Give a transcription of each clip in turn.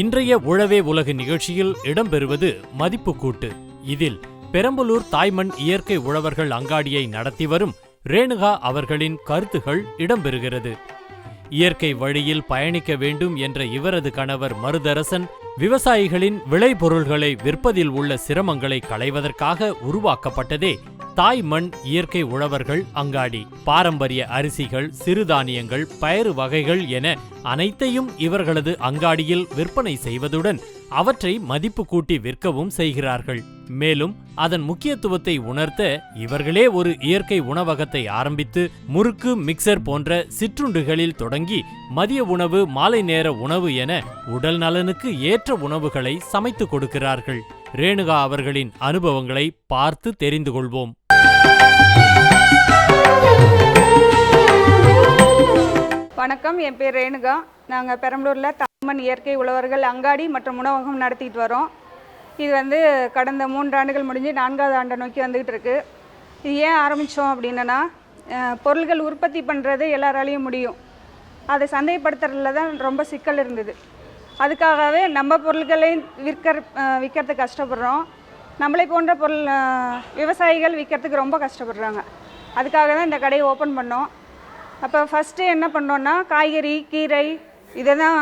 இன்றைய உழவே உலக நிகழ்ச்சியில் இடம்பெறுவது மதிப்பு கூட்டு. இதில் பெரம்பலூர் தாய்மண் இயற்கை உழவர்கள் அங்காடியை நடத்தி வரும் ரேணுகா அவர்களின் கருத்துகள் இடம்பெறுகிறது. இயற்கை வழியில் பயணிக்க வேண்டும் என்ற இவரது கணவர் மருதரசன் விவசாயிகளின் விளைபொருள்களை விற்பதில் உள்ள சிரமங்களை களைவதற்காக உருவாக்கப்பட்டதே தாய் மண் இயற்கை உழவர்கள் அங்காடி. பாரம்பரிய அரிசிகள் சிறுதானியங்கள் பயறு வகைகள் என அனைத்தையும் இவர்களது அங்காடியில் விற்பனை செய்வதுடன் அவற்றை மதிப்பு கூட்டி விற்கவும் செய்கிறார்கள். மேலும் அதன் முக்கியத்துவத்தை உணர்த்த இவர்களே ஒரு இயற்கை உணவகத்தை ஆரம்பித்து முறுக்கு மிக்சர் போன்ற சிற்றுண்டுகளில் தொடங்கி மதிய உணவு மாலை நேர உணவு என உடல் நலனுக்கு ஏற்ற உணவுகளை சமைத்து கொடுக்கிறார்கள். ரேணுகா அவர்களின் அனுபவங்களை பார்த்து தெரிந்து கொள்வோம். வணக்கம் என் பேர் ரேணுகா. நாங்கள் பெரம்பலூரில் தமிழ் இயற்கை உழவர்கள் அங்காடி மற்றும் உணவகம் நடத்திட்டு வரோம். இது வந்து கடந்த மூன்று ஆண்டுகள் முடிஞ்சு நான்காவது ஆண்டை நோக்கி வந்துக்கிட்டு இருக்குது இது ஏன் ஆரம்பித்தோம் அப்படின்னா பொருள்கள் உற்பத்தி பண்ணுறது எல்லாராலையும் முடியும். அதை சந்தைப்படுத்துறதுல தான் ரொம்ப சிக்கல் இருந்தது. அதுக்காகவே நம்ம பொருட்களையும் விற்கிற விற்கிறதுக்கு கஷ்டப்படுறோம். நம்மளை போன்ற பொருள் விவசாயிகள் விற்கிறதுக்கு ரொம்ப கஷ்டப்படுறாங்க. அதுக்காக தான் இந்த கடையை ஓப்பன் பண்ணோம். அப்போ ஃபஸ்ட்டு என்ன பண்ணோன்னா காய்கறி கீரை இதை தான்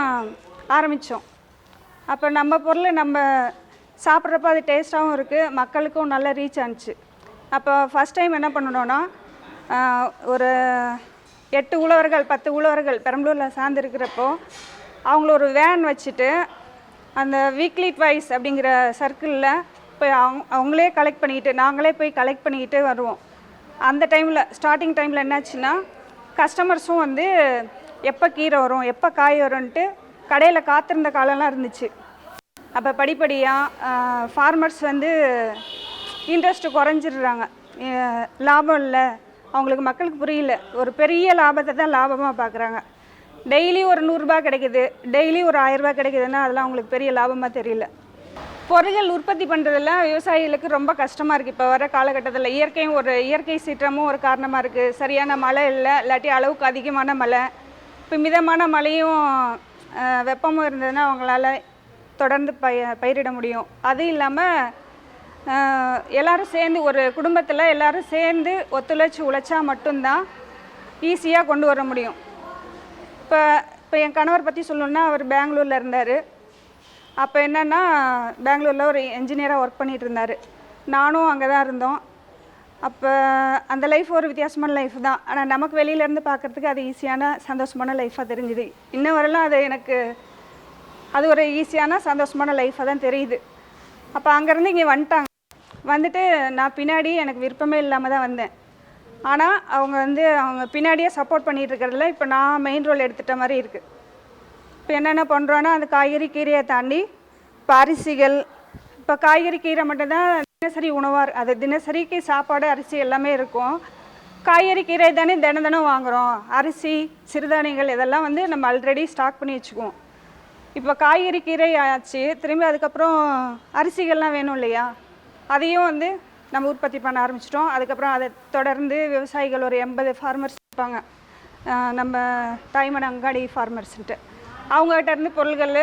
ஆரம்பித்தோம் அப்போ நம்ம பொருள் நம்ம சாப்பிட்றப்ப அது டேஸ்ட்டாகவும் இருக்குது மக்களுக்கும் நல்ல ரீச் ஆனுச்சு. அப்போ ஃபஸ்ட் டைம் என்ன பண்ணணும்னா ஒரு எட்டு உழவர்கள் பத்து உழவர்கள் பெரம்பலூரில் சார்ந்திருக்கிறப்போ அவங்கள ஒரு வேன் வச்சுட்டு அந்த வீக்லி ட்வைஸ் அப்படிங்கிற சர்க்கிளில் போய் அவங்க அவங்களே கலெக்ட் பண்ணிக்கிட்டு நாங்களே போய் கலெக்ட் பண்ணிக்கிட்டு வருவோம். அந்த டைமில் ஸ்டார்டிங் டைமில் என்னாச்சுன்னா கஸ்டமர்ஸும் வந்து எப்போ கீரை வரும் எப்போ காய் வரும்ன்ட்டு கடையில் காத்திருந்த காலம்லாம் இருந்துச்சு. அப்போ படிப்படியாக ஃபார்மர்ஸ் வந்து இன்ட்ரெஸ்ட் குறைஞ்சிடுறாங்க. லாபம் இல்லை. அவங்களுக்கு மக்களுக்கு புரியல. ஒரு பெரிய லாபத்தை தான் லாபமாக பார்க்குறாங்க டெய்லி ஒரு நூறுரூபா கிடைக்குது. டெய்லி ஒரு ஆயிரரூபா கிடைக்குதுன்னா அதெல்லாம் அவங்களுக்கு பெரிய லாபமாக தெரியல. பொருள்கள் உற்பத்தி பண்ணுறதெல்லாம் விவசாயிகளுக்கு ரொம்ப கஷ்டமாக இருக்குது இப்போ வர காலகட்டத்தில் இயற்கையும் ஒரு இயற்கை சீற்றமும் ஒரு காரணமாக இருக்குது சரியான மழை இல்லை இல்லாட்டி அளவுக்கு அதிகமான மழை. இப்போ மிதமான மழையும் வெப்பமும் இருந்ததுன்னா அவங்களால தொடர்ந்து பய பயிரிட முடியும். அது இல்லாமல் எல்லோரும் சேர்ந்து ஒரு குடும்பத்தில் எல்லோரும் சேர்ந்து ஒத்துழைச்சி உழைச்சா மட்டும்தான் ஈஸியாக கொண்டு வர முடியும். இப்போ இப்போ என் கணவர் பற்றி சொல்லணுன்னா அவர் பெங்களூரில் இருந்தார். அப்போ என்னென்னா பெங்களூரில் ஒரு என்ஜினியராக ஒர்க் பண்ணிகிட்டு இருந்தார். நானும் அங்கே தான் இருந்தோம். அப்போ அந்த லைஃப் ஒரு வித்தியாசமான லைஃப் தான். ஆனால் நமக்கு வெளியிலேருந்து பார்க்குறதுக்கு அது ஈஸியான சந்தோஷமான லைஃபாக தெரிஞ்சுது. இன்ன வரலாம் அது எனக்கு அது ஒரு ஈஸியான சந்தோஷமான லைஃபாக தான் தெரியுது. அப்போ அங்கேருந்து இங்கே வந்துட்டாங்க. வந்துட்டு நான் பின்னாடி எனக்கு விருப்பமே இல்லாமல் தான் வந்தேன். ஆனால் அவங்க வந்து அவங்க பின்னாடியே சப்போர்ட் பண்ணிட்டு இருக்கிறதுல இப்போ நான் மெயின் ரோல் எடுத்துகிட்ட மாதிரி இருக்குது இப்போ என்னென்ன பண்ணுறோன்னா அந்த காய்கறி கீரையை தாண்டி இப்போ அரிசிகள் இப்போ காய்கறி கீரை மட்டும்தான் தினசரி உணவாக அது தினசரிக்கு சாப்பாடு அரிசி எல்லாமே இருக்கும். காய்கறி கீரை தானே தினம் தினம் வாங்குகிறோம் அரிசி சிறுதானியங்கள் இதெல்லாம் வந்து நம்ம ஆல்ரெடி ஸ்டாக் பண்ணி வச்சுக்குவோம். இப்போ காய்கறி கீரை ஆச்சு திரும்பி அதுக்கப்புறம் அரிசிகள்லாம் வேணும் இல்லையா? அதையும் வந்து நம்ம உற்பத்தி பண்ண ஆரம்பிச்சிட்டோம். அதுக்கப்புறம் அதை தொடர்ந்து விவசாயிகள் ஒரு எண்பது ஃபார்மர்ஸ் இருப்பாங்க. நம்ம தாய்மன் அங்காடி ஃபார்மர்ஸ்ன்ட்டு அவங்ககிட்ட இருந்து பொருள்கள்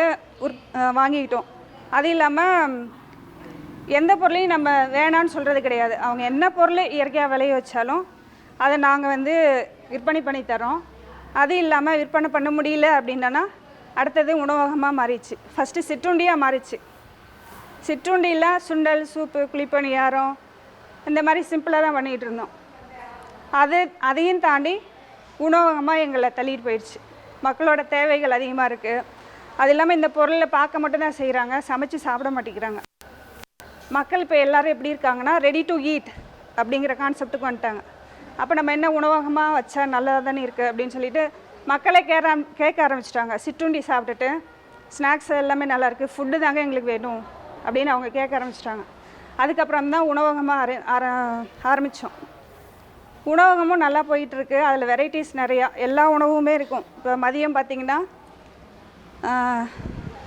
உற் வாங்கிக்கிட்டோம். அது இல்லாமல் எந்த பொருளையும் நம்ம வேணான்னு சொல்கிறது கிடையாது. அவங்க என்ன பொருள் இயற்கையாக விளைய வச்சாலும் அதை நாங்கள் வந்து விற்பனை பண்ணி தரோம் அது இல்லாமல் விற்பனை பண்ண முடியல அப்படின்னா அடுத்தது உணவகமாக மாறிச்சு ஃபஸ்ட்டு சிற்றுண்டியாக மாறிச்சு சிற்றுண்டியில் சுண்டல் சூப்பு குழிப்பணியாரம் இந்த மாதிரி சிம்பிளாக தான் பண்ணிகிட்டு இருந்தோம். அது அதையும் தாண்டி உணவகமாக எங்களை தள்ளிட்டு போயிடுச்சு. மக்களோட தேவைகள் அதிகமாக இருக்குது அது இல்லாமல் இந்த பொருளை பார்க்க மட்டும்தான் செய்கிறாங்க சமைச்சு சாப்பிட மாட்டேங்கிறாங்க. மக்கள் இப்போ எல்லாரும் எப்படி இருக்காங்கன்னா ரெடி டு ஈட் அப்படிங்கிற கான்செப்ட்டுக்கு வந்துட்டாங்க. அப்போ நம்ம என்ன உணவகமாக வச்சா நல்லதாக தானே இருக்குது அப்படின்னு சொல்லிட்டு மக்களே கேர கேட்க ஆரம்பிச்சிட்டாங்க. சிற்றுண்டி சாப்பிட்டுட்டு ஸ்நாக்ஸ் எல்லாமே நல்லாயிருக்கு ஃபுட்டு தாங்க எங்களுக்கு வேணும் அப்படின்னு அவங்க கேட்க ஆரம்பிச்சிட்டாங்க. அதுக்கப்புறம் தான் உணவகமாக ஆர ஆர ஆரம்பித்தோம் உணவகமும் நல்லா போயிட்டுருக்கு. அதில் வெரைட்டிஸ் நிறையா எல்லா உணவுமே இருக்கும். இப்போ மதியம் பார்த்திங்கன்னா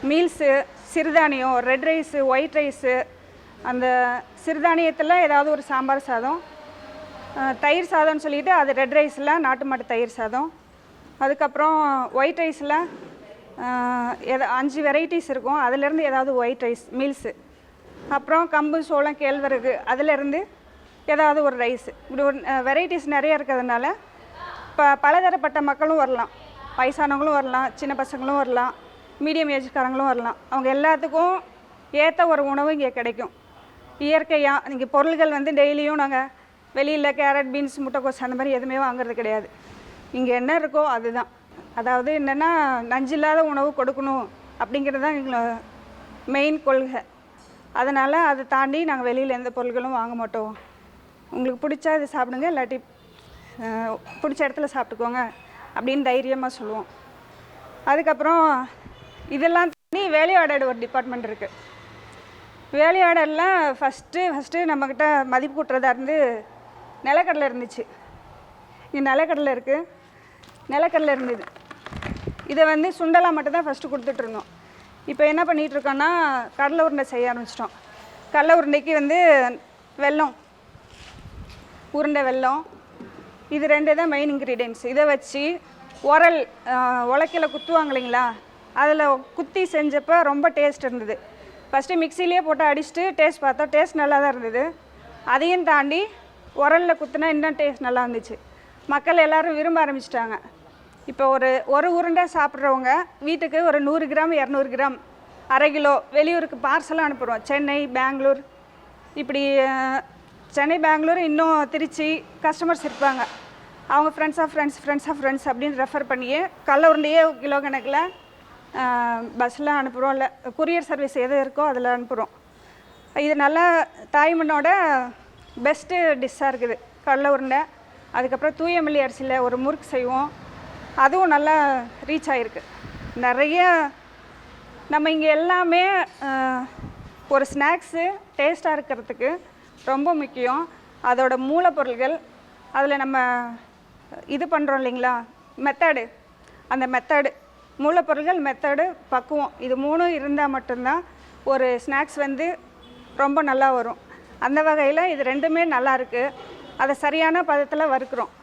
மீல்ஸு சிறுதானியம் ரெட் ரைஸு ஒயிட் ரைஸு அந்த சிறுதானியத்தில் ஏதாவது ஒரு சாம்பார் சாதம். தயிர் சாதம்னு சொல்லிட்டு அது ரெட் ரைஸில் நாட்டு மாட்டு தயிர் சாதம். அதுக்கப்புறம் ஒயிட் ரைஸில் எதை அஞ்சு வெரைட்டிஸ் இருக்கும். அதுலேருந்து ஏதாவது ஒயிட் ரைஸ் மீல்ஸு அப்புறம் கம்பு சோளம் கேழ்வரகு அதிலேருந்து ஏதாவது ஒரு ரைஸ் இப்படி ஒரு வெரைட்டிஸ் நிறைய இருக்கிறதுனால இப்போ பலதரப்பட்ட மக்களும் வரலாம். வயசானவங்களும் வரலாம் சின்ன பசங்களும் வரலாம் மீடியம் ஏஜ்காரங்களும் வரலாம். அவங்க எல்லாத்துக்கும் ஏற்ற ஒரு உணவு இங்கே கிடைக்கும். இயற்கையாக இங்கே பொருள்கள் வந்து டெய்லியும் நாங்கள் வெளியில் கேரட் பீன்ஸ் முட்டைக்கோஸ் அந்த மாதிரி எதுவுமே வாங்குறது கிடையாது. இங்கே என்ன இருக்கோ அதுதான். அதாவது என்னென்னா நஞ்சில்லாத உணவு கொடுக்கணும் அப்படிங்கிறது தான் எங்களை மெயின் கொள்கை. அதனால் அதை தாண்டி நாங்கள் வெளியில் எந்த பொருள்களும் வாங்க மாட்டோம். உங்களுக்கு பிடிச்சா இது சாப்பிடுங்க இல்லாட்டி பிடிச்ச இடத்துல சாப்பிட்டுக்கோங்க அப்படின்னு தைரியமாக சொல்லுவோம். அதுக்கப்புறம் இதெல்லாம் தாண்டி வேலையாடர் ஒரு டிபார்ட்மெண்ட் இருக்குது வேலையாடெல்லாம் ஃபஸ்ட்டு ஃபஸ்ட்டு நம்மக்கிட்ட மதிப்பு கூட்டுறதா இருந்து நிலக்கடலை இருந்துச்சு. இங்கே நிலக்கடலை இருக்குது நிலக்கடலை இருந்தது. இதை வந்து சுண்டலாக மட்டும்தான் ஃபஸ்ட்டு கொடுத்துட்ருந்தோம் இப்போ என்ன பண்ணிகிட்ருக்கோன்னா கடலை உருண்டை செய்ய ஆரம்பிச்சிட்டோம். கடலை உருண்டைக்கு வந்து வெல்லம் உருண்டை வெல்லம் இது ரெண்டு தான் மெயின் இன்க்ரீடியன்ஸ் இதை வச்சு உரல் உலக்கையில் குத்துவாங்க இல்லைங்களா? அதில் குத்தி செஞ்சப்போ ரொம்ப டேஸ்ட் இருந்தது. ஃபஸ்ட்டு மிக்சிலேயே போட்டு அடிச்சுட்டு டேஸ்ட் பார்த்தோம் டேஸ்ட் நல்லா தான் இருந்தது. அதையும் தாண்டி உரலில் குத்துனா இன்னும் டேஸ்ட் நல்லா இருந்துச்சு. மக்கள் எல்லோரும் விரும்ப ஆரம்பிச்சிட்டாங்க. இப்போ ஒரு ஒரு உருண்டை சாப்பிட்றவங்க வீட்டுக்கு ஒரு நூறு கிராம் இரநூறு கிராம் அரை கிலோ வெளியூருக்கு பார்சலாக அனுப்புகிறோம் சென்னை பெங்களூர். இப்படி சென்னை பெங்களூர் இன்னும் திருச்சி கஸ்டமர்ஸ் இருப்பாங்க. அவங்க friends of friends friends of friends அப்படின்னு ரெஃபர் பண்ணியே கல்ல உருண்டையே கிலோ கணக்கில் பஸ்ஸில் அனுப்புகிறோம் இல்லை குரியர் சர்வீஸ் எது இருக்கோ அதில் அனுப்புகிறோம் இது நல்லா தாய்மண்ணோட பெஸ்ட்டு டிஷ்ஷாக இருக்குது. கடலை உருண்டை. அதுக்கப்புறம் தூயமல்லி அரிசியில் ஒரு முறுக்கு செய்வோம். அதுவும் நல்லா ரீச் ஆகிருக்கு நிறைய நம்ம இங்கே எல்லாமே ஒரு ஸ்நாக்ஸு டேஸ்ட்டாக இருக்கிறதுக்கு ரொம்ப முக்கியம். அதோட மூலப்பொருள்கள் அதில் நம்ம இது பண்ணுறோம் இல்லைங்களா? மெத்தடு அந்த மெத்தடு மூலப்பொருள்கள் மெத்தடு பக்குவம். இது மூணும் இருந்தால் மட்டும்தான் ஒரு ஸ்நாக்ஸ் வந்து ரொம்ப நல்லா வரும். அந்த வகையில் இது ரெண்டுமே நல்லா இருக்குது அதை சரியான பதத்தில் வறுக்கிறோம்.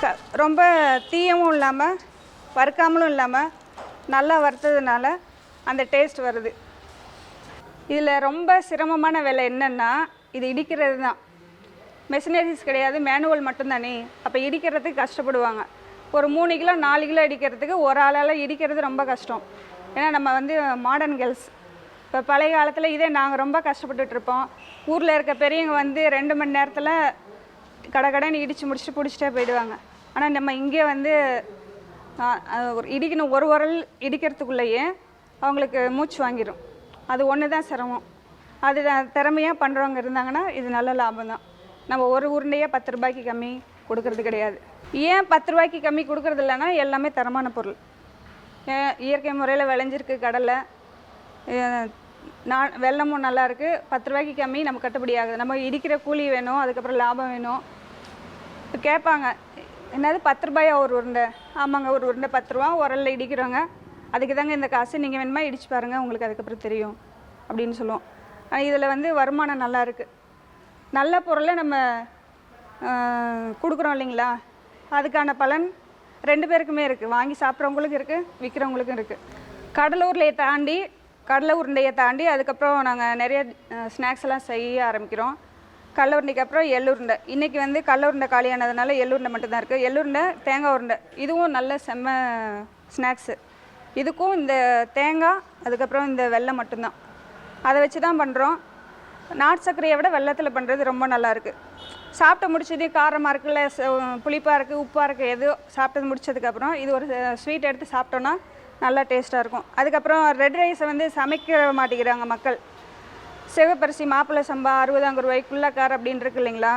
க- ரொம்ப தீயமும் இல்லாமல் வறுக்காமலும் இல்லாமல் நல்லா வறுத்ததுனால அந்த டேஸ்ட் வருது. இதில் ரொம்ப சிரமமான வேலை என்னென்னா இது இடிக்கிறது தான் மெஷினரிஸ் கிடையாது மேனுவல் மட்டும்தானே. அப்போ இடிக்கிறதுக்கு கஷ்டப்படுவாங்க. ஒரு மூணு கிலோ நாலு கிலோ இடிக்கிறதுக்கு ஒரு ஆளால் இடிக்கிறது ரொம்ப கஷ்டம். ஏன்னா நம்ம வந்து மாடர்ன் கேர்ள்ஸ் இப்போ பழைய காலத்தில் இதே நாங்கள் ரொம்ப கஷ்டப்பட்டுட்ருப்போம் ஊரில் இருக்க பெரியவங்க வந்து ரெண்டு மணி நேரத்தில் கடகடன்னு இடித்து முடிச்சுட்டு பிடிச்சிட்டே போயிடுவாங்க. ஆனால் நம்ம இங்கே வந்து ஒரு இடிக்கணும் ஒரு உரல் இடிக்கிறதுக்குள்ளேயே அவங்களுக்கு மூச்சு வாங்கிடும் அது ஒன்று தான் சிரமம். அது திறமையாக பண்ணுறவங்க இருந்தாங்கன்னா இது நல்ல லாபம் தான். நம்ம ஒரு உருண்டையே பத்து ரூபாய்க்கு கம்மி கொடுக்கறது கிடையாது. ஏன் பத்து ரூபாய்க்கு கம்மி கொடுக்கறது இல்லைன்னா எல்லாமே தரமான பொருள். ஏன் இயற்கை முறையில் விளைஞ்சிருக்கு கடலை. நான் வெள்ளமும் நல்லா இருக்குது பத்து ரூபாய்க்கு கம்மி நம்ம கட்டுப்படி ஆகுது. நம்ம இடிக்கிற கூலி வேணும் அதுக்கப்புறம் லாபம் வேணும். இப்போ கேட்பாங்க என்னது பத்து ரூபாயா ஒரு உருண்டை? ஆமாங்க ஒரு உருண்டை பத்து ரூபா. உரல்ல இடிக்கிறோங்க. அதுக்கு தாங்க இந்த காசு. நீங்கள் வேணுமா இடிச்சு பாருங்கள் உங்களுக்கு அதுக்கப்புறம் தெரியும் அப்படின்னு சொல்லுவோம். ஆனால் இதில் வந்து வருமானம் நல்லா இருக்குது நல்ல பொருளை நம்ம கொடுக்குறோம் இல்லைங்களா? அதுக்கான பலன் ரெண்டு பேருக்குமே இருக்குது வாங்கி சாப்பிட்றவங்களுக்கும் இருக்குது விற்கிறவங்களுக்கும் இருக்குது கடலூர்லையை தாண்டி கடலை உருண்டையை தாண்டி அதுக்கப்புறம் நாங்கள் நிறைய ஸ்நாக்ஸ் எல்லாம் செய்ய ஆரம்பிக்கிறோம். கடல உருண்டைக்கு அப்புறம் எள்ளுருண்டை இன்றைக்கி வந்து கடல உருண்டை காலியானதுனால எள்ளுருண்டை மட்டும்தான் இருக்குது எள்ளுருண்டை தேங்காய் உருண்டை. இதுவும் நல்ல செம்ம ஸ்நாக்ஸு இதுக்கும் இந்த தேங்காய் அதுக்கப்புறம் இந்த வெல்லம் மட்டும்தான். அதை வச்சு தான் பண்ணுறோம் நாட்டு சர்க்கரையை விட வெள்ளத்தில் பண்ணுறது ரொம்ப நல்லாயிருக்கு சாப்பிட்டு முடிச்சது காரமாக இருக்குல்ல புளிப்பாக இருக்குது உப்பாக இருக்குது எதோ சாப்பிட்டது முடிச்சதுக்கப்புறம் இது ஒரு ஸ்வீட் எடுத்து சாப்பிட்டோன்னா நல்லா டேஸ்ட்டாக இருக்கும். அதுக்கப்புறம் ரெட் ரைஸை வந்து சமைக்க மாட்டேங்கிறாங்க மக்கள். சிவப்பரிசி மாப்பிள்ளை சம்பா அறுபதாங்க ரூபாய் குள்ளக்கார் அப்படின்னு இருக்கு இல்லைங்களா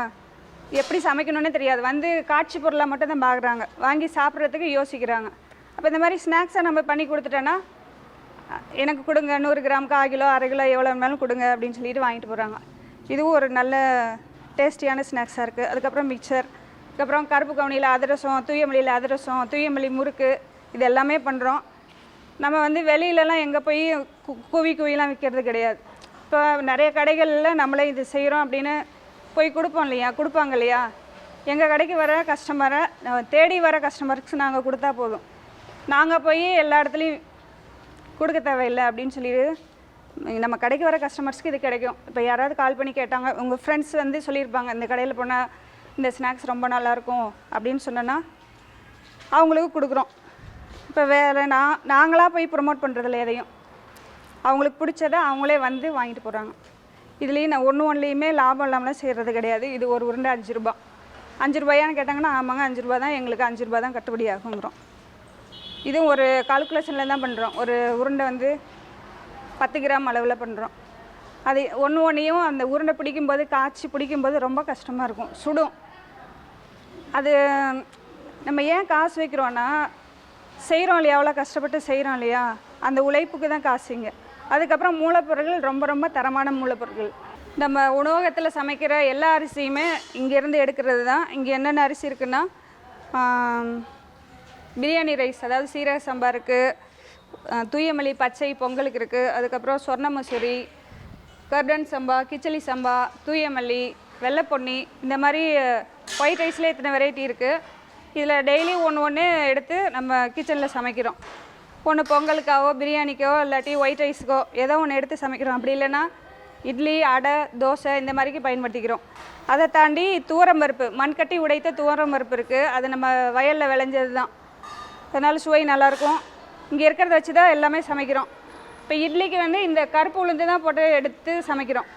எப்படி சமைக்கணும்னே தெரியாது. வந்து காட்சி பொருளாக மட்டும் தான் பார்க்குறாங்க வாங்கி சாப்பிட்றதுக்கு யோசிக்கிறாங்க. அப்போ இந்த மாதிரி ஸ்நாக்ஸை நம்ம பண்ணி கொடுத்துட்டோன்னா எனக்கு கொடுங்க நூறு கிராம் கால் கிலோ அரை கிலோ எவ்வளோ வேணாலும் கொடுங்க அப்படின்னு சொல்லிட்டு வாங்கிட்டு போகிறாங்க இதுவும் ஒரு நல்ல டேஸ்டியான ஸ்நாக்ஸாக இருக்குது அதுக்கப்புறம் மிக்சர் அதுக்கப்புறம் கருப்பு கவுனியில் அதிரசம் தூயமல்லியில் அதிரசம் தூயமல்லி முறுக்கு இது எல்லாமே பண்ணுறோம் நம்ம வந்து வெளியிலலாம் எங்கே போய் கு- குவி குவிலாம் விற்கிறது கிடையாது. இப்போ நிறைய கடைகளில் நம்மளே இது செய்கிறோம் அப்படின்னு போய் கொடுப்போம் இல்லையா? கொடுப்பாங்க இல்லையா? எங்கள் கடைக்கு வர கஸ்டமரை தேடி வர கஸ்டமருக்கு நாங்கள் கொடுத்தா போதும். நாங்கள் போய் எல்லா இடத்துலையும் கொடுக்க தேவையில்லை அப்படின்னு சொல்லிட்டு நம்ம கடைக்கு வர கஸ்டமர்ஸ்க்கு இது கிடைக்கும். இப்போ யாராவது கால் பண்ணி கேட்டாங்க உங்கள் ஃப்ரெண்ட்ஸ் வந்து சொல்லியிருப்பாங்க இந்த கடையில் போனால் இந்த ஸ்நாக்ஸ் ரொம்ப நல்லாயிருக்கும் அப்படின்னு சொன்னோன்னா அவங்களுக்கு கொடுக்குறோம். இப்போ வேறு நான் நாங்களாக போய் ப்ரொமோட் பண்ணுறதில்ல எதையும். அவங்களுக்கு பிடிச்சத அவங்களே வந்து வாங்கிட்டு போகிறாங்க இதுலேயும் நான் ஒன்று ஒன்றுலேயுமே லாபம் இல்லாமலாம் செய்கிறது கிடையாது. இது ஒரு உருண்டை அஞ்சு ரூபா. அஞ்சு ரூபாயான்னு கேட்டாங்கன்னா ஆமாங்க அஞ்சு ரூபா தான் எங்களுக்கு அஞ்சு ரூபா தான் கட்டுப்படி ஆகுங்கிறோம். இதுவும் ஒரு கால்குலேஷனில் தான் பண்ணுறோம் ஒரு உருண்டை வந்து பத்து கிராம் அளவில் பண்ணுறோம் அது ஒன்று ஒன்றையும் அந்த உருண்டை பிடிக்கும்போது காய்ச்சி பிடிக்கும்போது ரொம்ப கஷ்டமாக இருக்கும். சுடும். அது நம்ம ஏன் காசு வைக்கிறோன்னா செய்கிறோம் இல்லையா? அவ்வளோ கஷ்டப்பட்டு செய்கிறோம் இல்லையா? அந்த உழைப்புக்கு தான் காசுங்க. அதுக்கப்புறம் மூலப்பொருட்கள் ரொம்ப ரொம்ப தரமான மூலப்பொருட்கள் நம்ம உணவகத்தில் சமைக்கிற எல்லா அரிசியுமே இங்கேருந்து எடுக்கிறது தான். இங்கே என்னென்ன அரிசி இருக்குன்னா பிரியாணி ரைஸ் அதாவது சீரக சம்பா இருக்குது தூயமல்லி பச்சை பொங்கலுக்கு இருக்குது அதுக்கப்புறம் சொர்ண மசூரி கர்டன் சம்பா கிச்சலி சம்பா தூயமல்லி வெள்ளைப்பொன்னி இந்த மாதிரி ஒயிட் ரைஸ்லேயே இத்தனை வெரைட்டி இருக்குது இதில் டெய்லி ஒன்று ஒன்று எடுத்து நம்ம கிச்சனில் சமைக்கிறோம். ஒன்று பொங்கலுக்காவோ பிரியாணிக்கோ இல்லாட்டி ஒயிட் ரைஸுக்கோ ஏதோ ஒன்று எடுத்து சமைக்கிறோம். அப்படி இல்லைன்னா இட்லி அடை தோசை இந்த மாதிரிக்கு பயன்படுத்திக்கிறோம். அதை தாண்டி துவரம் பருப்பு மண்கட்டி உடைத்த துவரம் பருப்பு இருக்குது அது நம்ம வயலில் விளைஞ்சது தான் அதனால் சுவை நல்லாயிருக்கும். இங்கே இருக்கிறத வச்சு தான் எல்லாமே சமைக்கிறோம். இப்போ இட்லிக்கு வந்து இந்த கருப்பு உளுந்து தான் போட்டு எடுத்து சமைக்கிறோம்.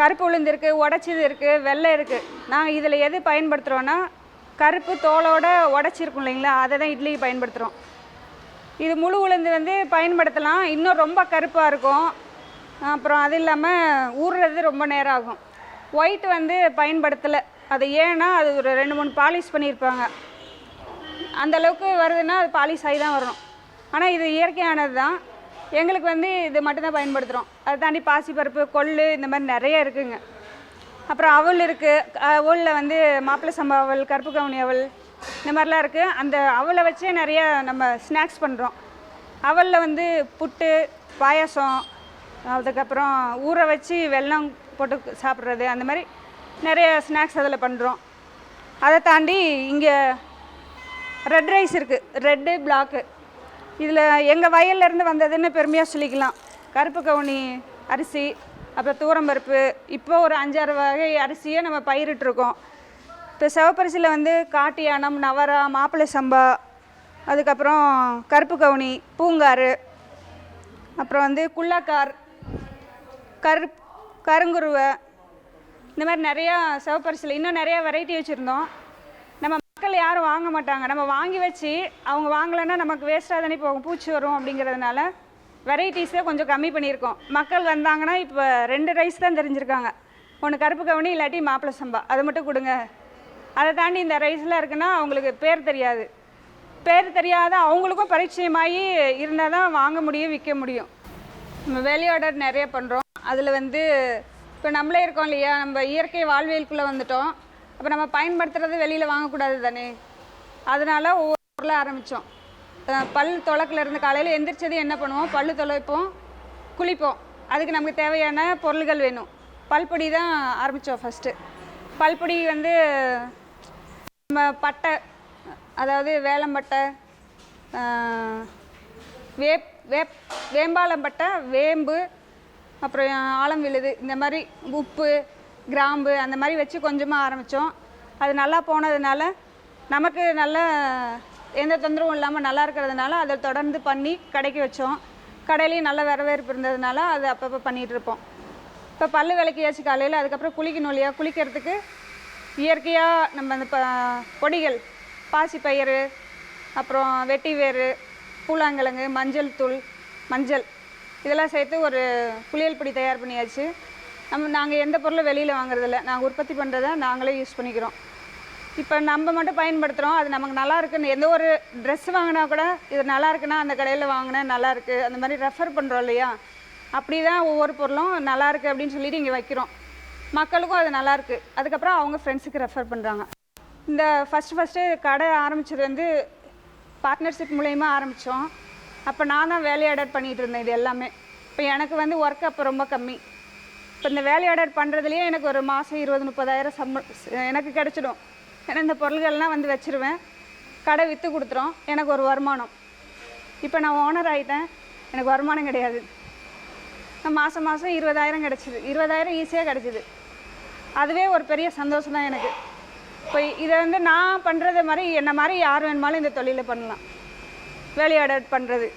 கருப்பு உளுந்து இருக்குது உடச்சது இருக்குது வெள்ளை இருக்குது நாங்கள் இதில் எது பயன்படுத்துகிறோன்னா கருப்பு தோலோடு உடச்சிருக்கும் இல்லைங்களா? அதை தான் இட்லிக்கு பயன்படுத்துகிறோம் இது முழு உளுந்து வந்து பயன்படுத்தலாம். இன்னும் ரொம்ப கருப்பாக இருக்கும். அப்புறம் அது இல்லாமல் ஊறுறது ரொம்ப நேரம் ஆகும். ஒயிட் வந்து பயன்படுத்தலை. அது ஏன்னா அது ஒரு ரெண்டு மூணு பாலிஷ் பண்ணியிருப்பாங்க. அந்த அளவுக்கு வருதுன்னா அது பாலிஷ் ஆகி தான் வரணும். ஆனால் இது இயற்கையானது தான். எங்களுக்கு வந்து இது மட்டும்தான் பயன்படுத்துகிறோம் அதை தாண்டி பாசிப்பருப்பு கொள்ளு இந்த மாதிரி நிறைய இருக்குதுங்க அப்புறம் அவல் இருக்குது அவலில் வந்து மாப்பிள்ளை சம்பா அவல் கருப்பு கவுனி அவல் இந்த மாதிரிலாம் இருக்குது அந்த அவலை வச்சே நிறைய நம்ம ஸ்நாக்ஸ் பண்ணுறோம் அவலில் வந்து புட்டு பாயாசம் அதுக்கப்புறம் ஊற வச்சு வெல்லம் போட்டு சாப்பிட்றது அந்த மாதிரி நிறைய ஸ்நாக்ஸ் அதில் பண்ணுறோம் அதை தாண்டி இங்கே ரெட் ரைஸ் இருக்குது ரெட்டு பிளாக்கு இதில் எங்கள் வயல்லேருந்து வந்ததுன்னு பெருமையாக சொல்லிக்கலாம். கருப்பு கவுனி அரிசி அப்புறம் தூரம்பருப்பு இப்போ ஒரு அஞ்சாறு வகை அரிசியை நம்ம பயிரிட்டுருக்கோம். இப்போ சிவப்பரிசியில் வந்து காட்டியானம் நவரா மாப்பிள்ளை சம்பா அதுக்கப்புறம் கருப்பு கவுனி பூங்காறு அப்புறம் வந்து குல்லாக்கார் கரு கருங்குருவை இந்த மாதிரி நிறையா சிவப்பரிசியில் இன்னும் நிறையா வெரைட்டி வச்சுருந்தோம். நம்ம மக்கள் யாரும் வாங்க மாட்டாங்க. நம்ம வாங்கி வச்சு அவங்க வாங்கலைன்னா நமக்கு வேஸ்ட்டாக தானே போகும். பூச்சி வரும் அப்படிங்கிறதுனால வெரைட்டிஸை கொஞ்சம் கம்மி பண்ணியிருக்கோம். மக்கள் வந்தாங்கன்னா இப்போ ரெண்டு ரைஸ் தான் தெரிஞ்சிருக்காங்க. ஒன்று கருப்பு கவுனி இல்லாட்டி மாப்பிள்ளை சம்பா. அதை மட்டும் கொடுங்க. அதை தாண்டி இந்த ரைஸ்லாம் இருக்குன்னா அவங்களுக்கு பேர் தெரியாது. பேர் தெரியாத அவங்களுக்கும் பரிச்சயமாகி இருந்தால் தான் வாங்க முடியும் விற்க முடியும். நம்ம வேலி ஆர்டர் நிறைய பண்ணுறோம் அதில் வந்து இப்போ நம்மளே இருக்கோம் இல்லையா? நம்ம இயற்கை வாழ்வியலுக்குள்ளே வந்துட்டோம். அப்போ நம்ம பயன்படுத்துறது வெளியில் வாங்கக்கூடாது தானே? அதனால் ஒவ்வொரு பொருளாக ஆரம்பித்தோம் பல் துளக்குல இருந்து காலையில் எந்திரிச்சது என்ன பண்ணுவோம்? பல் துளைப்போம் குளிப்போம். அதுக்கு நமக்கு தேவையான பொருள்கள் வேணும். பல்பொடி தான் ஆரம்பித்தோம் ஃபஸ்ட்டு பல்பொடி வந்து நம்ம பட்டை அதாவது வேலம்பட்டை ஆஹ், வேப் வேப் வேம்பாலம்பட்டை வேம்பு அப்புறம் ஆலம் விழுது இந்த மாதிரி உப்பு கிராம்பு அந்த மாதிரி வச்சு கொஞ்சமாக ஆரம்பித்தோம் அது நல்லா போனதுனால நமக்கு நல்ல எந்த தொந்தரவும் இல்லாமல் நல்லா இருக்கிறதுனால அதை தொடர்ந்து பண்ணி கடைக்கு வச்சோம். கடையிலையும் நல்ல வரவேற்பு இருந்ததுனால அது அப்பப்போ பண்ணிகிட்ருப்போம் இப்போ பல்லு விளக்கியாச்சு காலையில் அதுக்கப்புறம் குளிக்கணும் இல்லையா? குளிக்கிறதுக்கு இயற்கையாக நம்ம அந்த ப கொடிகள் பாசிப்பயிறு அப்புறம் வெட்டி வேறு பூலாங்கிழங்கு மஞ்சள் தூள் மஞ்சள் இதெல்லாம் சேர்த்து ஒரு புளியல் பொடி தயார் பண்ணியாச்சு. நம்ம நாங்கள் எந்த பொருளும் வெளியில் வாங்குறதில்ல. நாங்கள் உற்பத்தி பண்ணுறதை நாங்களே யூஸ் பண்ணிக்கிறோம். இப்போ நம்ம மட்டும் பயன்படுத்துகிறோம் அது நமக்கு நல்லா இருக்குன்னு எந்த ஒரு ட்ரெஸ் வாங்கினா கூட இது நல்லா இருக்குன்னா அந்த கடையில் வாங்கினேன் நல்லா இருக்குது அந்த மாதிரி ரெஃபர் பண்ணுறோம் இல்லையா? அப்படி தான் ஒவ்வொரு பொருளும் நல்லா இருக்குது அப்படின்னு சொல்லிட்டு இங்கே வைக்கிறோம். மக்களுக்கும் அது நல்லாயிருக்கு அதுக்கப்புறம் அவங்க ஃப்ரெண்ட்ஸுக்கு ரெஃபர் பண்ணுறாங்க இந்த ஃபஸ்ட்டு ஃபஸ்ட்டு கடை ஆரம்பிச்சது வந்து பார்ட்னர்ஷிப் மூலயமா ஆரம்பித்தோம் அப்போ நான் தான் வேலை ஆர்டர் பண்ணிகிட்டு இருந்தேன் இது எல்லாமே. இப்போ எனக்கு வந்து ஒர்க் அப்போ ரொம்ப கம்மி. இப்போ இந்த வேலை ஆர்டர் பண்ணுறதுலேயே எனக்கு ஒரு மாதம் இருபது முப்பதாயிரம் சம்ப எனக்கு கிடச்சிடும். ஏன்னா இந்த பொருள்கள்லாம் வந்து வச்சிருவேன். கடை விற்று கொடுத்துரும் எனக்கு ஒரு வருமானம். இப்போ நான் ஓனர் ஆகிட்டேன் எனக்கு வருமானம் கிடையாது. மாதம் மாதம் இருபதாயிரம் கிடச்சிது. இருபதாயிரம் ஈஸியாக கிடச்சிது. அதுவே ஒரு பெரிய சந்தோஷம் தான் எனக்கு. இப்போ இதை வந்து நான் பண்ணுறத மாதிரி என்ன மாதிரி யார் வேணுமாலும் இந்த தொழிலை பண்ணலாம். வேலையாட பண்ணுறது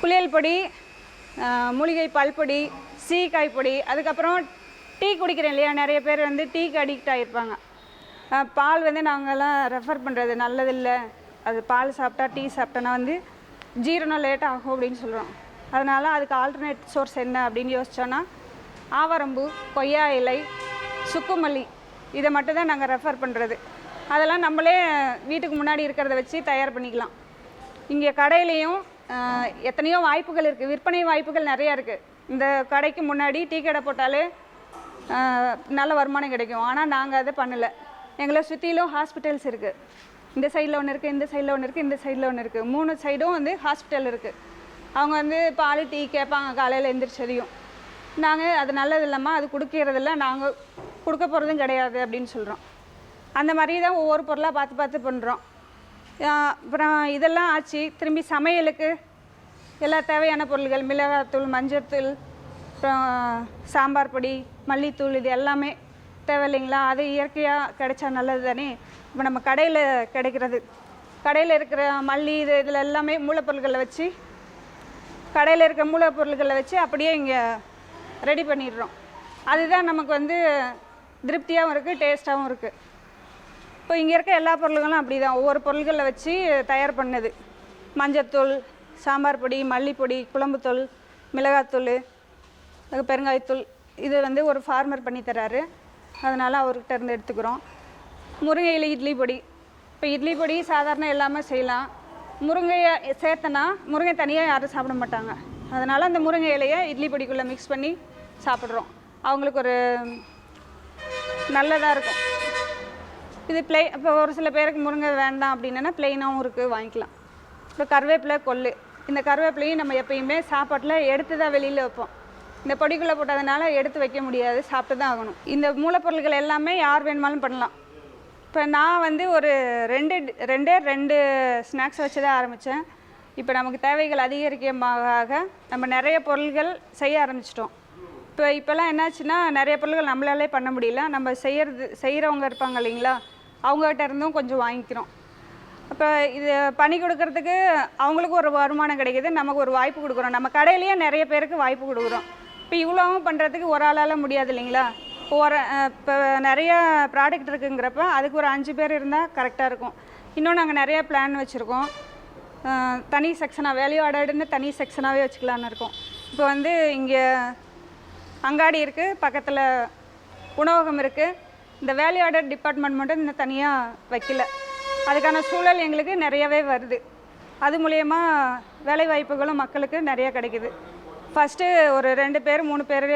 குளியல் பொடி மூலிகை பல்பொடி சீக்காய் பொடி அதுக்கப்புறம் டீ குடிக்கிறேன் இல்லையா? நிறைய பேர் வந்து டீக்கு அடிக்ட் ஆகிருப்பாங்க பால் வந்து நாங்கள்லாம் ரெஃபர் பண்ணுறது நல்லதில்லை. அது பால் சாப்பிட்டா டீ சாப்பிட்டோன்னா வந்து ஜீரணம் லேட் ஆகும் அப்படின்னு சொல்கிறோம் அதனால் அதுக்கு ஆல்டர்னேட் சோர்ஸ் என்ன அப்படின்னு யோசிச்சோன்னா ஆவரம்பு கொய்யா இலை சுக்குமல்லி. இதை மட்டும் தான் நாங்கள் ரெஃபர் பண்ணுறது அதெல்லாம் நம்மளே வீட்டுக்கு முன்னாடி இருக்கிறத வச்சு தயார் பண்ணிக்கலாம். இங்கே கடையிலையும் எத்தனையோ வாய்ப்புகள் இருக்குது விற்பனை வாய்ப்புகள் நிறையா இருக்குது இந்த கடைக்கு முன்னாடி டீ கடை போட்டாலே நல்ல வருமானம் கிடைக்கும். ஆனால் நாங்கள் அதை பண்ணலை. எங்களை சுற்றிலும் ஹாஸ்பிட்டல்ஸ் இருக்குது இந்த சைடில் ஒன்று இருக்குது இந்த சைடில் ஒன்று இருக்குது இந்த சைடில் ஒன்று இருக்குது மூணு சைடும் வந்து ஹாஸ்பிட்டல் இருக்குது அவங்க வந்து பால் டீ கேட்பாங்க. காலையில் எந்திரிச்சதையும். நாங்கள் அது நல்லது இல்லாமல் அது கொடுக்கறதில்ல. நாங்கள் கொடுக்க போகிறதும் கிடையாது அப்படின்னு சொல்கிறோம் அந்த மாதிரி தான் ஒவ்வொரு பொருளாக பார்த்து பார்த்து பண்ணுறோம் அப்புறம் இதெல்லாம் ஆச்சு. திரும்பி சமையலுக்கு எல்லா தேவையான பொருள்கள் மிளகாத்தூள் மஞ்சள்தூள் அப்புறம் சாம்பார் பொடி மல்லித்தூள் இது எல்லாமே தேவை இல்லைங்களா? அது இயற்கையாக கிடைச்சா நல்லது தானே? இப்போ நம்ம கடையில் கிடைக்கிறது. கடையில் இருக்கிற மல்லி இது இதில் எல்லாமே மூலப்பொருட்களை வச்சு கடையில் இருக்கிற மூலப்பொருட்களை வச்சு அப்படியே இங்கே ரெடி பண்ணிடுறோம். அதுதான் நமக்கு வந்து திருப்தியாகவும் இருக்குது டேஸ்ட்டாகவும் இருக்குது இப்போ இங்கே இருக்க எல்லா பொருள்களும் அப்படி தான் ஒவ்வொரு பொருள்களில் வச்சு தயார் பண்ணது. மஞ்சத்தூள் சாம்பார் பொடி மல்லிப்பொடி குழம்புத்தூள் மிளகாத்தூள் பெருங்காயத்தூள். இது வந்து ஒரு ஃபார்மர் பண்ணித்தராரு அதனால் அவர்கிட்ட இருந்து எடுத்துக்கிறோம். முருங்கை இலை இட்லி பொடி. இப்போ இட்லி பொடி சாதாரண எல்லாமே செய்யலாம். முருங்கையை சேர்த்தனா முருங்கை தனியாக யாரும் சாப்பிட மாட்டாங்க. அதனால் அந்த முருங்கை இலையை இட்லி பொடிக்குள்ளே மிக்ஸ் பண்ணி சாப்பிட்றோம். அவங்களுக்கு ஒரு நல்லதாக இருக்கும். இது ப்ளே இப்போ ஒரு சில பேருக்கு முருங்கை வேண்டாம் அப்படின்னா பிளெயினாகவும் இருக்குது வாங்கிக்கலாம். இப்போ கருவேப்பிலை கொள்ளு. இந்த கருவேப்பிலையும் நம்ம எப்பயுமே சாப்பாட்டில் எடுத்து தான் வெளியில் வைப்போம். இந்த பொடிக்குள்ளே போட்டதுனால எடுத்து வைக்க முடியாது சாப்பிட்டு தான் ஆகணும். இந்த மூலப்பொருட்கள் எல்லாமே யார் வேணுமாலும் பண்ணலாம். இப்போ நான் வந்து ஒரு ரெண்டு ரெண்டே ரெண்டு ஸ்நாக்ஸ் வச்சு தான் ஆரம்பித்தேன் இப்போ நமக்கு தேவைகள் அதிகரிக்கமாக நம்ம நிறைய பொருள்கள் செய்ய ஆரம்பிச்சிட்டோம். இப்போ இப்போல்லாம் என்னாச்சுன்னா நிறைய பொருள்கள் நம்மளாலே பண்ண முடியல. நம்ம செய்கிறது செய்கிறவங்க இருப்பாங்க இல்லைங்களா? அவங்ககிட்ட இருந்தும் கொஞ்சம் வாங்கிக்கிறோம். அப்போ இது பண்ணி கொடுக்கறதுக்கு அவங்களுக்கு ஒரு வருமானம் கிடைக்கிது. நமக்கு ஒரு வாய்ப்பு கொடுக்குறோம். நம்ம கடையிலேயே நிறைய பேருக்கு வாய்ப்பு கொடுக்குறோம். இப்போ இவ்வளோவும் பண்ணுறதுக்கு ஒரு ஆளால் முடியாது இல்லைங்களா? இப்போ ஒரு இப்போ நிறைய ப்ராடக்ட் இருக்குங்கிறப்ப அதுக்கு ஒரு அஞ்சு பேர் இருந்தால் கரெக்டாக இருக்கும். இன்னும் நாங்கள் நிறைய பிளான் வச்சுருக்கோம். தனி செக்ஷனாக வேல்யூ ஆர்டர்டுன்னு தனி செக்ஷனாகவே வச்சுக்கலான்னு இருக்கோம். இப்போ வந்து இங்கே அங்காடி இருக்குது பக்கத்தில் உணவகம் இருக்குது இந்த வேல்யூ ஆர்டர் டிபார்ட்மெண்ட் மட்டும் இன்னும் தனியாக வைக்கல. அதுக்கான சூழல் எங்களுக்கு நிறையவே வருது. அது மூலயமா வேலை வாய்ப்புகளும் மக்களுக்கு நிறைய கிடைக்குது. ஃபஸ்ட்டு ஒரு ரெண்டு பேர் மூணு பேர்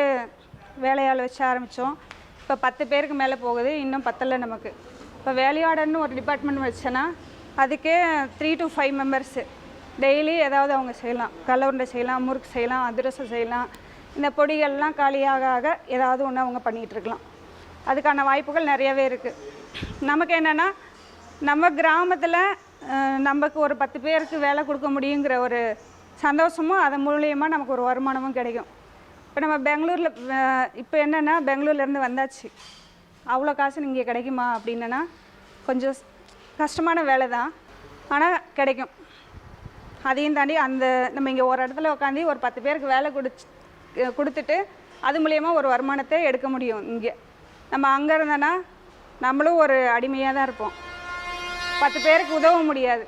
வேலையால் வச்சு ஆரம்பித்தோம் இப்போ பத்து பேருக்கு மேலே போகுது இன்னும் பத்தல நமக்கு. இப்போ வேல்யூ ஆர்டர்னு ஒரு டிபார்ட்மெண்ட் வச்சேன்னா அதுக்கே three to five members daily ஏதாவது அவங்க செய்யலாம். கல்ல உருண்டை செய்யலாம் முறுக்கு செய்யலாம் அதிரசம் செய்யலாம். இந்த பொடிகள்லாம் காலியாக ஆக ஏதாவது ஒன்று அவங்க பண்ணிகிட்ருக்கலாம் அதுக்கான வாய்ப்புகள் நிறையவே இருக்குது நமக்கு என்னென்னா நம்ம கிராமத்தில் நமக்கு ஒரு பத்து பேருக்கு வேலை கொடுக்க முடியுங்கிற ஒரு சந்தோஷமும் அதன் மூலியமாக நமக்கு ஒரு வருமானமும் கிடைக்கும். இப்போ நம்ம பெங்களூரில் இப்போ என்னென்னா பெங்களூர்லேருந்து வந்தாச்சு. அவ்வளோ காசு இங்கே கிடைக்குமா அப்படின்னா கொஞ்சம் கஷ்டமான வேலை தான். ஆனால் கிடைக்கும். அதையும் தாண்டி அந்த நம்ம இங்கே ஒரு இடத்துல உட்காந்து ஒரு பத்து பேருக்கு வேலை கொடுத்து கொடுத்துட்டு அது மூலயமா ஒரு வருமானத்தை எடுக்க முடியும் இங்கே. நம்ம அங்கே இருந்தோன்னா நம்மளும் ஒரு அடிமையாக தான் இருப்போம். பத்து பேருக்கு உதவ முடியாது.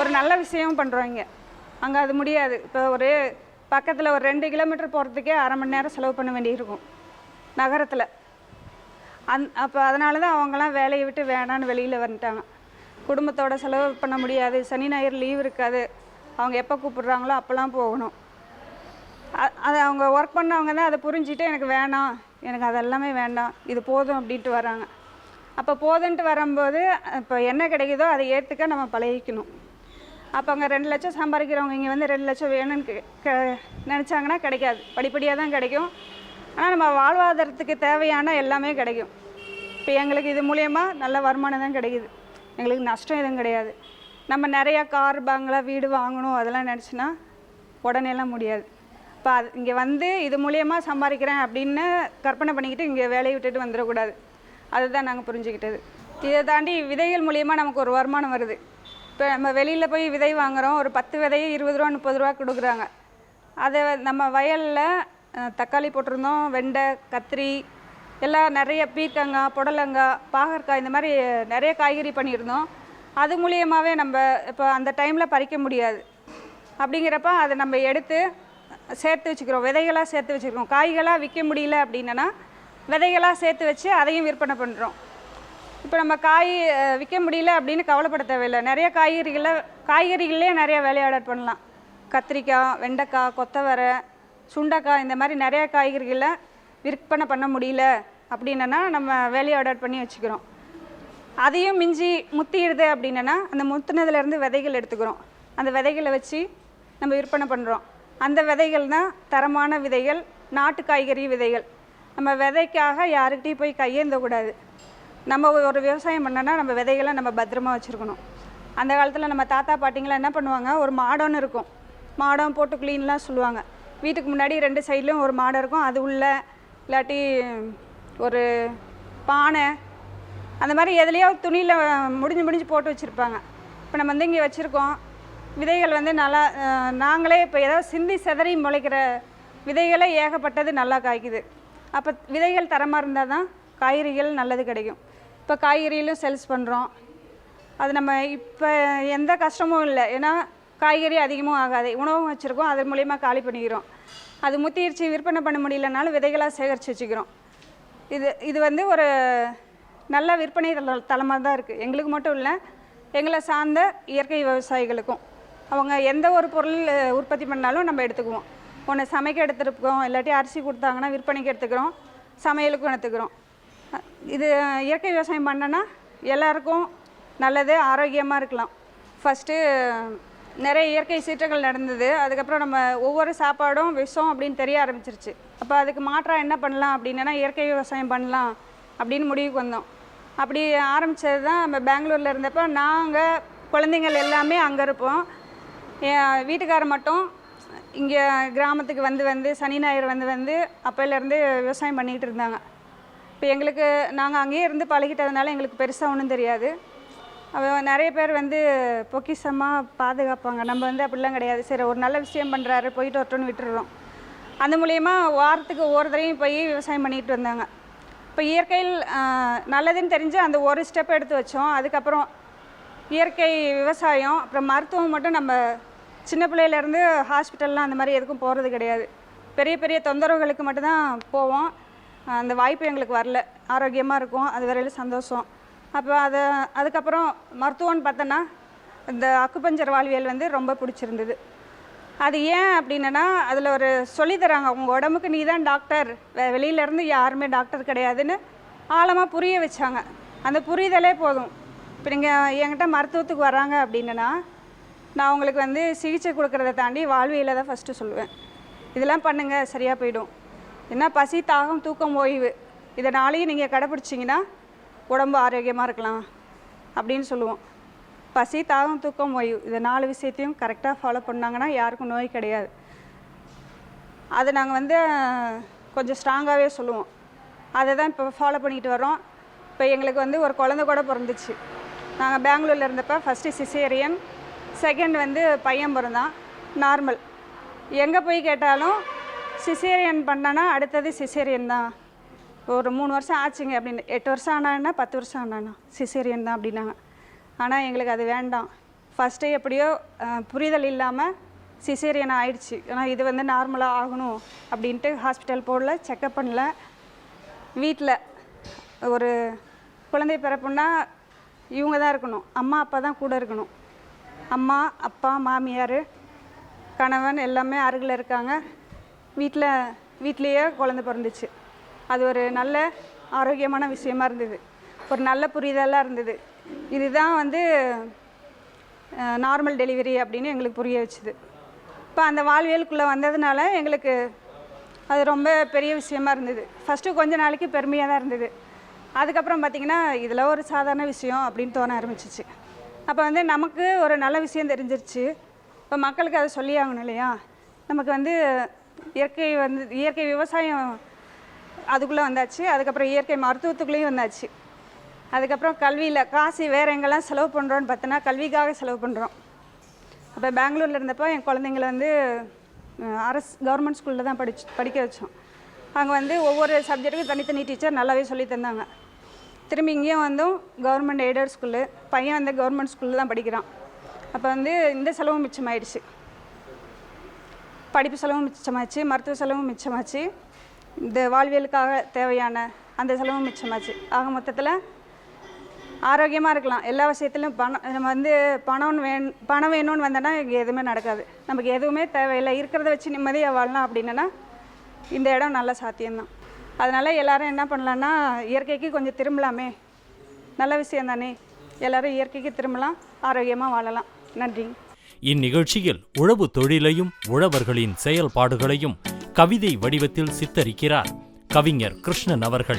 ஒரு நல்ல விஷயம் பண்ணுறோம் இங்கே. அங்கே அது முடியாது. இப்போ ஒரு பக்கத்தில் ஒரு ரெண்டு கிலோமீட்டர் போகிறதுக்கே அரை மணி நேரம் செலவு பண்ண வேண்டியிருக்கும். நகரத்தில். அந் அப்போ அதனால தான் அவங்களாம் வேலையை விட்டு வேணான்னு வெளியில் வந்துட்டாங்க. குடும்பத்தோட செலவு பண்ண முடியாது. சனி ஞாயிறு லீவ் இருக்காது. அவங்க எப்போ கூப்பிடுறாங்களோ அப்போல்லாம் போகணும். அது அவங்க ஒர்க் பண்ணவங்க தான் அதை புரிஞ்சுட்டு எனக்கு வேணாம் எனக்கு அதெல்லாமே வேண்டாம் இது போதும் அப்படின்ட்டு வராங்க. அப்போ போதுன்ட்டு வரும்போது இப்போ என்ன கிடைக்குதோ அதை ஏற்றுக்க நம்ம பழகிக்கணும். அப்போ அங்கே ரெண்டு லட்சம் சம்பாதிக்கிறவங்க இங்கே வந்து ரெண்டு லட்சம் வேணும்னு கே- க- நினச்சாங்கன்னா கிடைக்காது. படிப்படியாக தான் கிடைக்கும். ஆனால் நம்ம வாழ்வாதாரத்துக்கு தேவையான எல்லாமே கிடைக்கும். இப்போ எங்களுக்கு இது மூலயமா நல்ல வருமானம் தான் கிடைக்குது. எங்களுக்கு நஷ்டம் எதுவும் கிடையாது. நம்ம நிறையா கார் பங்களா வீடு வாங்கணும் அதெல்லாம் நினச்சினா உடனேலாம் முடியாது. இப்போ அது இங்கே வந்து இது மூலியமாக சம்பாதிக்கிறேன் அப்படின்னு கற்பனை பண்ணிக்கிட்டு இங்கே வேலையை விட்டுட்டு வந்துடக்கூடாது. அதுதான் நாங்கள் புரிஞ்சுக்கிட்டது. இதை தாண்டி விதைகள் மூலியமாக நமக்கு ஒரு வருமானம் வருது. இப்போ நம்ம வெளியில் போய் விதை வாங்குகிறோம் ஒரு பத்து விதையை இருபது ரூபா முப்பது ரூபா கொடுக்குறாங்க. அதை நம்ம வயலில் தக்காளி போட்டிருந்தோம் வெண்டை கத்திரி எல்லாம் நிறைய பீர்க்கங்காய் புடலங்காய் பாகற்காய் இந்த மாதிரி நிறைய காய்கறி பண்ணியிருந்தோம். அது மூலியமாகவே நம்ம இப்போ அந்த டைமில் பறிக்க முடியாது. அப்படிங்கிறப்ப அதை நம்ம எடுத்து சேர்த்து வச்சுக்கிறோம். விதைகளாக சேர்த்து வச்சுக்கிறோம். காய்களாக விற்க முடியல அப்படின்னா விதைகளாக சேர்த்து வச்சு அதையும் விற்பனை பண்ணுறோம் இப்போ நம்ம காய் விற்க முடியல அப்படின்னு கவலைப்பட தேவையில்லை. நிறைய காய்கறிகளை காய்கறிகள்லேயே நிறைய வேலையாடர் பண்ணலாம். கத்திரிக்காய் வெண்டைக்காய் கொத்தவரை சுண்டைக்காய் இந்த மாதிரி நிறைய காய்கறிகளை விற்பனை பண்ண முடியல அப்படின்னா நம்ம ஆர்டர் பண்ணி வச்சுக்கிறோம். அதையும் மிஞ்சி முத்திடுது அப்படின்னா அந்த முத்துனதுலேருந்து விதைகள் எடுத்துக்கிறோம். அந்த விதைகளை வச்சு நம்ம விற்பனை பண்ணுறோம் அந்த விதைகள் தான் தரமான விதைகள் நாட்டு காய்கறி விதைகள். நம்ம விதைக்காக யாருக்கிட்டையும் போய் கையேந்தக்கூடாது. நம்ம ஒரு விவசாயம் பண்ணோன்னா நம்ம விதைகளை நம்ம பத்திரமா வச்சுருக்கணும். அந்த காலத்தில் நம்ம தாத்தா பாட்டிங்களாம் என்ன பண்ணுவாங்க? ஒரு மாடம்னு இருக்கும். மாடம் போட்டு க்ளீன்லாம் சொல்லுவாங்க. வீட்டுக்கு முன்னாடி ரெண்டு சைட்லேயும் ஒரு மாடம் இருக்கும். அது உள்ள இல்லாட்டி ஒரு பானை அந்த மாதிரி எதுலேயோ துணியில் முடிஞ்சு முடிஞ்சு போட்டு வச்சுருப்பாங்க. இப்போ நம்ம வந்து இங்கே வச்சுருக்கோம். விதைகள் வந்து நல்லா நாங்களே இப்போ ஏதாவது சிந்தி செதறி முளைக்கிற விதைகளே ஏகப்பட்டது நல்லா காய்க்குது. அப்போ விதைகள் தரமாக இருந்தால் தான் காய்கறிகள் நல்லது கிடைக்கும். இப்போ காய்கறியிலும் சேல்ஸ் பண்ணுறோம் அது நம்ம இப்போ எந்த கஷ்டமும் இல்லை. ஏன்னா காய்கறி அதிகமும் ஆகாது. உணவும் வச்சுருக்கோம். அது மூலியமாக காலி பண்ணிக்கிறோம். அது முத்திருச்சு விற்பனை பண்ண முடியலனாலும் விதைகளாக சேகரித்து வச்சுக்கிறோம். இது இது வந்து ஒரு நல்ல விற்பனை தல தலமாக தான் இருக்குது எங்களுக்கு மட்டும் இல்லை எங்களை சார்ந்த இயற்கை விவசாயிகளுக்கும். அவங்க எந்த ஒரு பொருள் உற்பத்தி பண்ணாலும் நம்ம எடுத்துக்குவோம். ஒன்று சமைக்க எடுத்துருக்கோம் இல்லாட்டி அரிசி கொடுத்தாங்கன்னா விற்பனைக்கு எடுத்துக்கிறோம் சமையலுக்கும் எடுத்துக்கிறோம். இது இயற்கை விவசாயம் பண்ணனா எல்லாருக்கும் நல்லது ஆரோக்கியமாக இருக்கலாம். ஃபஸ்ட்டு நிறைய இயற்கை சீற்றங்கள் நடந்தது. அதுக்கப்புறம் நம்ம ஒவ்வொரு சாப்பாடும் விஷம் அப்படின்னு தெரிய ஆரம்பிச்சிருச்சு. அப்போ அதுக்கு மாற்றாக என்ன பண்ணலாம்? அப்படின்னா இயற்கை விவசாயம் பண்ணலாம் அப்படின்னு முடிவுக்கு வந்தோம். அப்படி ஆரம்பித்தது தான் நம்ம பெங்களூரில் இருந்தப்போ நாங்கள் குழந்தைங்கள் எல்லாமே அங்கே இருப்போம். என் வீட்டுக்காரர் மட்டும் இங்கே கிராமத்துக்கு வந்து வந்து சனி ஞாயிறு வந்து வந்து அப்போலேருந்து விவசாயம் பண்ணிக்கிட்டு இருந்தாங்க. இப்போ எங்களுக்கு நாங்கள் அங்கேயே இருந்து பழகிட்டதுனால எங்களுக்கு பெருசாக ஒன்றும் தெரியாது. நிறைய பேர் வந்து பொக்கிஷமாக பாதுகாப்பாங்க. நம்ம வந்து அப்படிலாம் கிடையாது. சரி ஒரு நல்ல விஷயம் பண்ணுறாரு போயிட்டு வரட்டும்னு விட்டுடுறோம். அந்த மூலயமா வாரத்துக்கு ஒவ்வொரு தடவையும் போய் விவசாயம் பண்ணிக்கிட்டு வந்தாங்க. இப்போ இயற்கையில் நல்லதுன்னு தெரிஞ்சு அந்த ஒரு ஸ்டெப் எடுத்து வச்சோம். அதுக்கப்புறம் இயற்கை விவசாயம் அப்புறம் மருத்துவம் மட்டும் நம்ம சின்ன பிள்ளையிலேருந்து ஹாஸ்பிட்டல்லாம் அந்த மாதிரி எதுக்கும் போகிறது கிடையாது. பெரிய பெரிய தொந்தரவுகளுக்கு மட்டும்தான் போவோம். அந்த வாய்ப்பு எங்களுக்கு வரல. ஆரோக்கியமாக இருக்கும். அது வரையிலும் சந்தோஷம். அப்போ அதை அதுக்கப்புறம் மருத்துவம்னு பார்த்தோன்னா இந்த அக்குப்பஞ்சர் வாழ்வியல் வந்து ரொம்ப பிடிச்சிருந்தது. அது ஏன் அப்படின்னா அதில் ஒரு சொல்லி தராங்க. உங்கள் உடம்புக்கு நீ தான் டாக்டர் வெ வெளியிலேருந்து யாருமே டாக்டர் கிடையாதுன்னு ஆழமாக புரிய வச்சாங்க. அந்த புரிதலே போதும். இப்போ நீங்கள் என்கிட்ட மருத்துவத்துக்கு வராங்க அப்படின்னா நான் உங்களுக்கு வந்து சிகிச்சை கொடுக்கறத தாண்டி வாழ்வியில் தான் ஃபஸ்ட்டு சொல்லுவேன். இதெல்லாம் பண்ணுங்கள் சரியாக போயிடும். என்ன பசி தாகம் தூக்கம் ஓய்வு இதை நாளையும் நீங்கள் கடைப்பிடிச்சிங்கன்னா உடம்பு ஆரோக்கியமாக இருக்கலாம் அப்படின்னு சொல்லுவோம். பசி தாகம் தூக்கம் ஓய்வு இந்த நாலு விஷயத்தையும் கரெக்டாக ஃபாலோ பண்ணாங்கன்னா யாருக்கும் நோய் கிடையாது. அதை நாங்கள் வந்து கொஞ்சம் ஸ்ட்ராங்காகவே சொல்லுவோம். அதை தான் இப்போ ஃபாலோ பண்ணிக்கிட்டு வரோம் இப்போ எங்களுக்கு வந்து ஒரு குழந்த கூட பிறந்துச்சு. நாங்கள் பெங்களூரில் இருந்தப்போ ஃபஸ்ட்டு சிசேரியன் செகண்ட் வந்து பையன் பிறந்தான் நார்மல் எங்கே போய் கேட்டாலும் சிசேரியன் பண்ணனா அடுத்தது சிசேரியன் தான். ஒரு மூணு வருஷம் ஆச்சுங்க அப்படின்னு. எட்டு வருஷம் ஆனான்னா பத்து வருஷம் ஆனானா சிசேரியன் தான் அப்படின்னாங்க. ஆனால் எங்களுக்கு அது வேண்டாம். ஃபஸ்ட்டு எப்படியோ புரிதல் இல்லாமல் சிசேரியன் ஆயிடுச்சு. ஆனால் இது வந்து நார்மலாக ஆகணும் அப்படின்ட்டு ஹாஸ்பிட்டல் போடல செக்கப் பண்ணல. வீட்டில் ஒரு குழந்தை பிறப்புன்னா இவங்க தான் இருக்கணும். அம்மா அப்பா தான் கூட இருக்கணும். அம்மா அப்பா மாமியார் கணவன் எல்லாமே அருகில் இருக்காங்க. வீட்டில் வீட்லேயே குழந்தை பிறந்துச்சு. அது ஒரு நல்ல ஆரோக்கியமான விஷயமா இருந்தது. ஒரு நல்ல புரிதலாக இருந்தது. இதுதான் வந்து நார்மல் டெலிவரி அப்படின்னு எங்களுக்கு புரிய வச்சுது. இப்போ அந்த வாழ்வியலுக்குள்ளே வந்ததுனால எங்களுக்கு அது ரொம்ப பெரிய விஷயமா இருந்தது. ஃபஸ்ட்டு கொஞ்ச நாளைக்கு பெருமையாக தான் இருந்தது. அதுக்கப்புறம் பார்த்திங்கன்னா இதில் ஒரு சாதாரண விஷயம் அப்படின்னு தோண ஆரம்பிச்சிச்சு. அப்போ வந்து நமக்கு ஒரு நல்ல விஷயம் தெரிஞ்சிருச்சு. இப்போ மக்களுக்கு அதை சொல்லி ஆகணும் இல்லையா? நமக்கு வந்து இயற்கை வந்து இயற்கை விவசாயம் அதுக்குள்ளே வந்தாச்சு. அதுக்கப்புறம் இயற்கை மருத்துவத்துக்குள்ளேயும் வந்தாச்சு. அதுக்கப்புறம் கல்வியில் காசு வேறு எங்கெல்லாம் செலவு பண்ணுறோன்னு பார்த்தோன்னா கல்விக்காக செலவு பண்ணுறோம் அப்போ பெங்களூரில் இருந்தப்போ என் குழந்தைங்கள வந்து அரசு கவர்மெண்ட் ஸ்கூலில் தான் படிச்சு படிக்க வச்சோம். அங்கே வந்து ஒவ்வொரு சப்ஜெக்ட்டுக்கும் தனித்தனி டீச்சர் நல்லாவே சொல்லி தந்தாங்க. திரும்பி இங்கேயும் வந்தும் கவர்மெண்ட் எய்டட் ஸ்கூலு பையன் வந்து கவர்மெண்ட் ஸ்கூலில் தான் படிக்கிறான். அப்போ வந்து இந்த செலவும் மிச்சமாயிடுச்சு. படிப்பு செலவும் மிச்சமாச்சு மருத்துவ செலவும் மிச்சமாச்சு. இந்த வாழ்வியலுக்காக தேவையான அந்த செலவும் மிச்சமாச்சு. ஆக மொத்தத்தில் ஆரோக்கியமாக இருக்கலாம். எல்லா விஷயத்துலையும் பணம் நம்ம வந்து பணம் வேணும் பணம் வேணும்னு வந்தோன்னா இங்கே எதுவுமே நடக்காது. நமக்கு எதுவுமே தேவையில்லை. இருக்கிறத வச்சு நிம்மதியாக வாழலாம் அப்படின்னா இந்த இடம் நல்ல சாத்தியம்தான். அதனால் எல்லாரும் என்ன பண்ணலான்னா இயற்கைக்கு கொஞ்சம் திரும்பலாமே. நல்ல விஷயம் தானே. எல்லாரும் இயற்கைக்கு திரும்பலாம் ஆரோக்கியமாக வாழலாம். நன்றி. இந்நிகழ்ச்சியில் உழவு தொழிலையும் உழவர்களின் செயல்பாடுகளையும் கவிதை வடிவத்தில் சித்தரிக்கிறார் கவிஞர் கிருஷ்ணன் அவர்கள்.